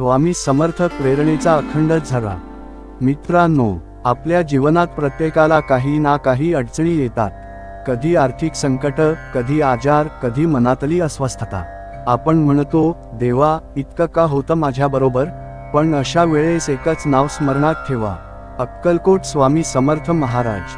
स्वामी समर्थ प्रेरणेचा अखंड झरा. मित्रांनो आपल्या जीवनात प्रत्येकाला काही ना काही अडचणी येतात. कधी आर्थिक संकट कधी आजार कधी मनातली अस्वस्थता. आपण म्हणतो देवा इतकं का होतं माझ्याबरोबर? पण अशा वेळेस एकच नाव स्मरणात ठेवा. अक्कलकोट स्वामी समर्थ महाराज.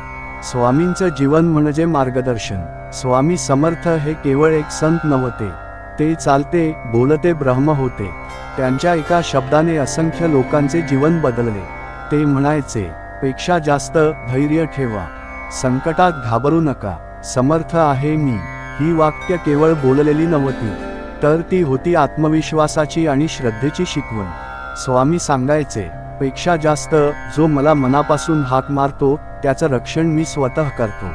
स्वामींचं जीवन म्हणजे मार्गदर्शन. स्वामी समर्थ हे केवळ एक संत नव्हते. ते चालते बोलते ब्रह्म होते. त्यांच्या एका शब्दाने असंख्य लोकांचे जीवन बदलले. ते म्हणायचे पेक्षा जास्त धैर्य ठेवा. संकटात घाबरू नका. समर्थ आहे मी. ही वाक्य केवळ बोललेली नव्हती. तर ती होती आत्मविश्वासाची आणि श्रद्धेची शिकवण. स्वामी सांगायचे पेक्षा जास्त जो मला मनापासून हाक मारतो त्याचं रक्षण मी स्वतः करतो.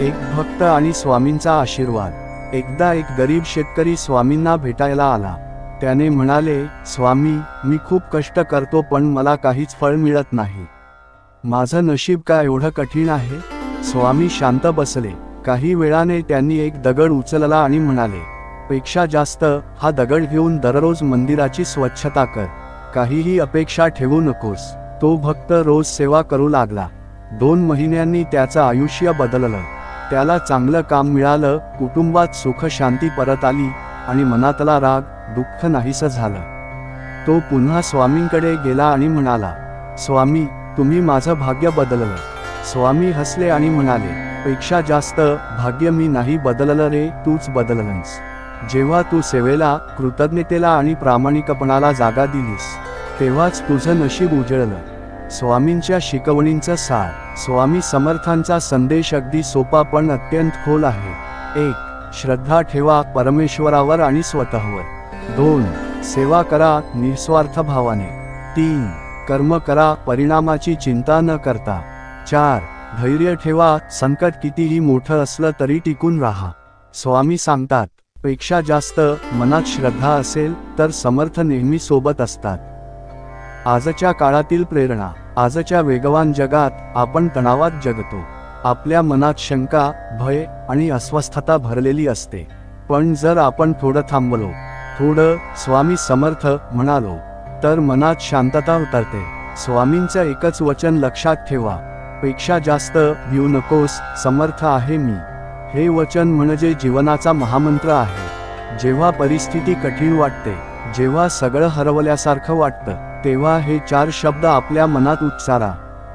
एक भक्त आणि स्वामींचा आशीर्वाद. एकदा एक गरीब शेतकरी स्वामींना भेटायला आला. त्याने म्हणाले स्वामी मी खूप कष्ट करतो पण मला काहीच फळ मिळत नाही. माझं नशीब का एवढं कठीण आहे? स्वामी शांत बसले. काही वेळाने त्यांनी एक दगड उचलला आणि म्हणाले पेक्षा जास्त हा दगड घेऊन दररोज मंदिराची स्वच्छता कर. काहीही अपेक्षा ठेवू नकोस. तो भक्त रोज सेवा करू लागला. दोन महिन्यांनी त्याचं आयुष्य बदललं. त्याला चांगलं काम मिळालं कुटुंबात सुख शांती परत आली आणि मनातला राग दुःख नाहीसं झालं. तो पुन्हा स्वामींकडे गेला आणि म्हणाला स्वामी तुम्ही माझं भाग्य बदललं. स्वामी हसले आणि म्हणाले पेक्षा जास्त भाग्य मी नाही बदललं रे तूच बदललंस. जेव्हा तू सेवेला कृतज्ञतेला आणि प्रामाणिकपणाला जागा दिलीस तेव्हाच तुझं नशीब उजळलं. स्वामींच्या शिकवणींचं सार स्वामी समर्थांचा संदेश अगदी सोपा पण अत्यंत खोल आहे. एक श्रद्धा ठेवा परमेश्वरावर आणि स्वतःवर. दोन सेवा करा निस्वार्थ भावाने. तीन कर्म करा परिणामाची चिंता न करता. चार धैर्य ठेवा संकट कितीही मोठं असलं तरी टिकून राहा. स्वामी सांगतात पेक्षा जास्त मनात श्रद्धा असेल तर समर्थ नेहमी सोबत असतात. आजच्या काळातील प्रेरणा आजच्या वेगवान जगात आपण तणावात जगतो. आपल्या मनात शंका भय आणि अस्वस्थता भरलेली असते. पण जर आपण थोडं थांबलो थोडं स्वामी समर्थ म्हणालो तर मनात शांतता उतरते. स्वामींचं एकच वचन लक्षात ठेवा पेक्षा जास्त घेऊ नकोस समर्थ आहे मी. हे वचन म्हणजे जीवनाचा महामंत्र आहे. जेव्हा परिस्थिती कठीण वाटते जेव्हा सगळं हरवल्यासारखं वाटतं तेव्हा हे चार शब्द आपल्या मनात उच्चारा.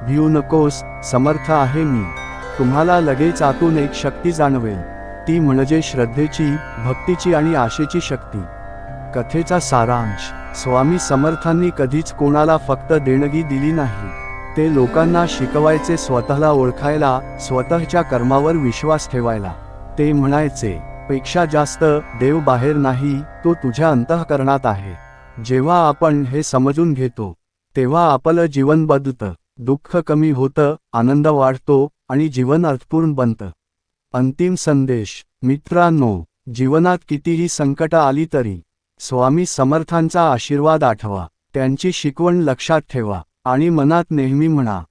भिऊ नकोस समर्थ आहे मी. तुम्हाला लगेच आतून एक शक्ती जाणवेल. ती म्हणजे श्रद्धेची भक्तीची आणि आशेची शक्ती. कथेचा सारांश. स्वामी समर्थांनी कधीच कोणाला फक्त देणगी दिली नाही. ते लोकांना शिकवायचे स्वतःला ओळखायला स्वतःच्या कर्मावर विश्वास ठेवायला. ते म्हणायचे पेक्षा जास्त देव बाहेर नाही तो तुझ्या अंतःकरणात आहे. जेव्हा आपण हे समजून घेतो तेव्हा आपलं जीवन बदलतं दुःख कमी होतं आनंद वाढतो आणि जीवन अर्थपूर्ण बनतं. अंतिम संदेश मित्रांनो जीवनात कितीही संकट आली तरी स्वामी समर्थांचा आशीर्वाद आठवा त्यांची शिकवण लक्षात ठेवा आणि मनात नेहमी म्हणा